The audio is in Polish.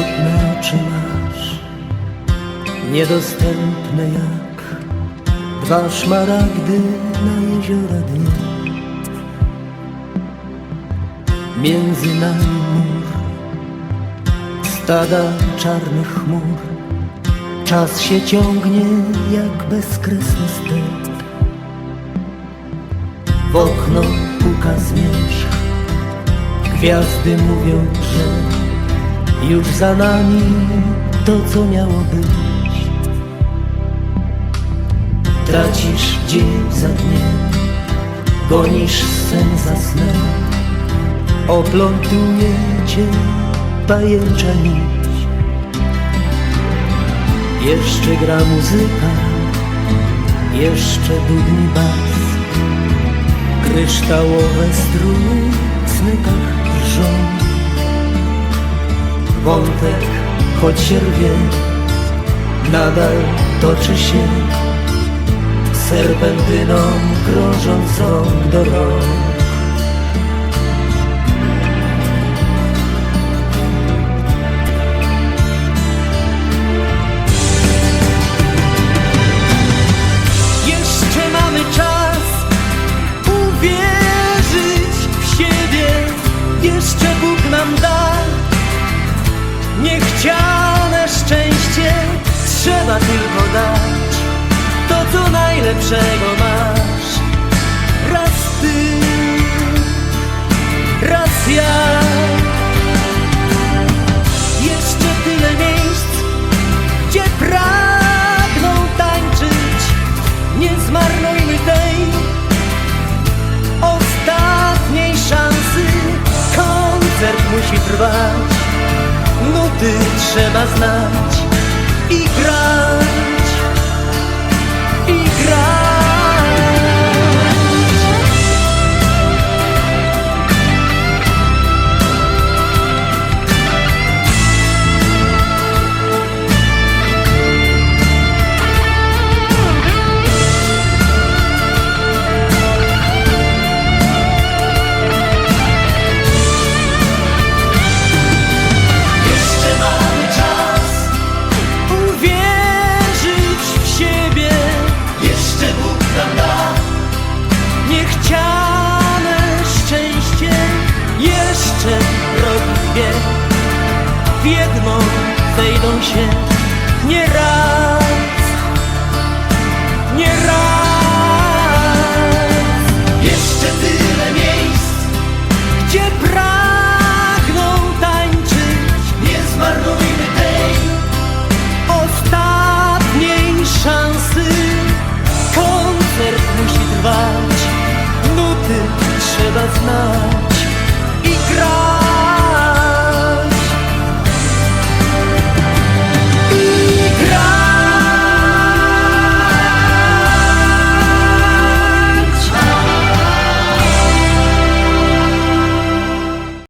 oczy masz Niedostępne jak Dwa szmaragdy na jeziora dnie Między nami mur Stada czarnych chmur. Czas się ciągnie jak bezkresny step W okno puka zmierzch. Gwiazdy mówią, że już za nami to, co miało być. Tracisz dzień za dniem, gonisz sen za snem, oplątuje cię pajęcza nić. Jeszcze gra muzyka, jeszcze dudni bas, kryształowe struny Wątek, choć się rwie, nadal toczy się serpentyną krążąc rąk do rąk. Niechciane szczęście. Trzeba tylko dać to, co najlepszego masz. Raz ty, raz ja. Jeszcze tyle miejsc, gdzie pragną tańczyć. Nie zmarnujmy tej ostatniej szansy. Koncert musi trwać, nuty trzeba znać i grać, w jedną wejdą się nie raz,